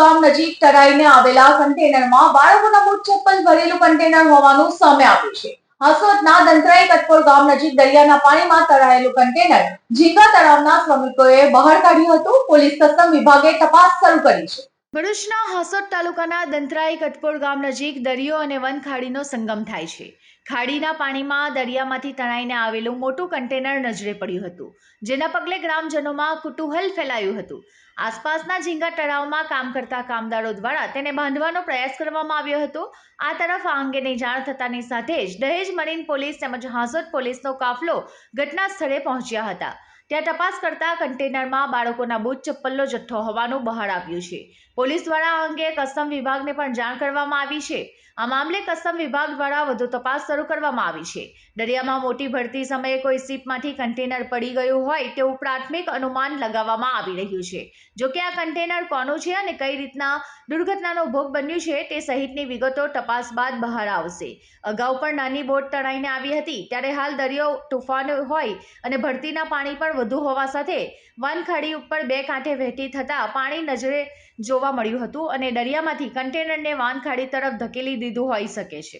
ગામ નજીક તરાઈને આવેલા કન્ટેનરમાં બાળકોના બૂટ ચપ્પલ ભરેલું કન્ટેનર હોવાનું સામે આવ્યું છે. હસોદના દંતરાઈ કટકોલ ગામ નજીક દરિયાના પાણીમાં તરાયેલું કન્ટેનર ઝીંગા તળાવના શ્રમિકોએ બહાર કાઢ્યું હતું. પોલીસ કસ્ટમ વિભાગે તપાસ શરૂ કરી છે. ભરૂચના હાસોટ તાલુકાના દંતરાઈ કટકોળ ગામ નજીક દરિયો અને વન ખાડીનો સંગમ થાય છે. ખાડીના પાણીમાં દરિયામાંથી તણાઈને આવેલું મોટું કન્ટેનર નજરે પડ્યું હતું, જેના પગલે ગ્રામજનોમાં કુતૂહલ ફેલાયું હતું. આસપાસના ઝીંગા તળાવમાં કામ કરતા કામદારો દ્વારા તેને બાંધવાનો પ્રયાસ કરવામાં આવ્યો હતો. આ તરફ આ અંગેની જાણ થતાની સાથે જ દહેજ મરીન પોલીસ તેમજ હાંસોદ પોલીસનો કાફલો ઘટના સ્થળે પહોંચ્યા હતા. ત્યાં તપાસ કરતા કન્ટેનરમાં બાળકોના બૂટ ચપ્પલનો જથ્થો હોવાનું બહાર આવ્યું છે. પોલીસ દ્વારા અંગે કસ્ટમ વિભાગને પણ જાણ કરવામાં આવી છે. આ મામલે કસ્ટમ વિભાગ દ્વારા વધુ તપાસ શરૂ કરવામાં આવી છે. દરિયામાં મોટી ભરતી સમયે કોઈ સીપમાંથી કન્ટેનર પડી ગયું હોય તેવું પ્રાથમિક અનુમાન લગાવવામાં આવી રહ્યું છે. જો કે આ કન્ટેનર કોનું છે અને કઈ રીતના દુર્ઘટનાનો ભોગ બન્યું છે તે સહિતની વિગતો તપાસ બાદ બહાર આવશે. અગાઉ પણ નાની બોટ તણાઈને આવી હતી. ત્યારે હાલ દરિયો તુફાન હોય અને ભરતીના પાણી પણ વધુ હોવા સાથે વાનખાડી ઉપર બે કાંઠે વહેતી થતાં પાણી નજરે જોવા મળ્યું હતું અને દરિયામાંથી કન્ટેનરને વાનખાડી તરફ ધકેલી દીધું હોઈ શકે છે.